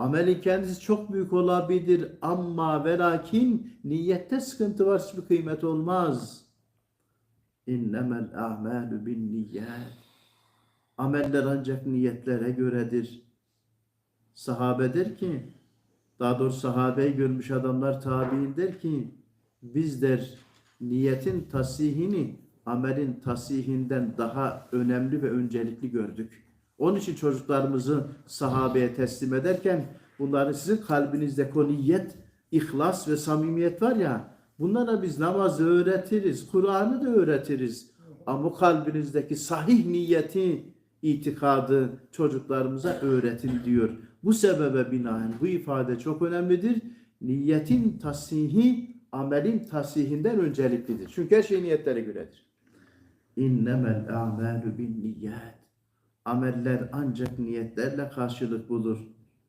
Amelin kendisi çok büyük olabilir ama ve lakin niyette sıkıntı var hiçbir kıymet olmaz. İnnemel a'malu bin niyet. Ameller ancak niyetlere göredir. Sahabe der ki, daha doğrusu sahabeyi görmüş adamlar tabi'in der ki, biz der niyetin tasihini amelin tasihinden daha önemli ve öncelikli gördük. Onun için çocuklarımızı sahabeye teslim ederken bunların sizin kalbinizdeki o niyet, ihlas ve samimiyet var ya bunlara biz namazı öğretiriz, Kur'an'ı da öğretiriz. Ama kalbinizdeki sahih niyeti, itikadı çocuklarımıza öğretin diyor. Bu sebebe binaen bu ifade çok önemlidir. Niyetin tasihi amelin tasihinden önceliklidir. Çünkü her şey niyetlere göredir. İnnemel a'malu bin niyet. Ameller ancak niyetlerle karşılık bulur.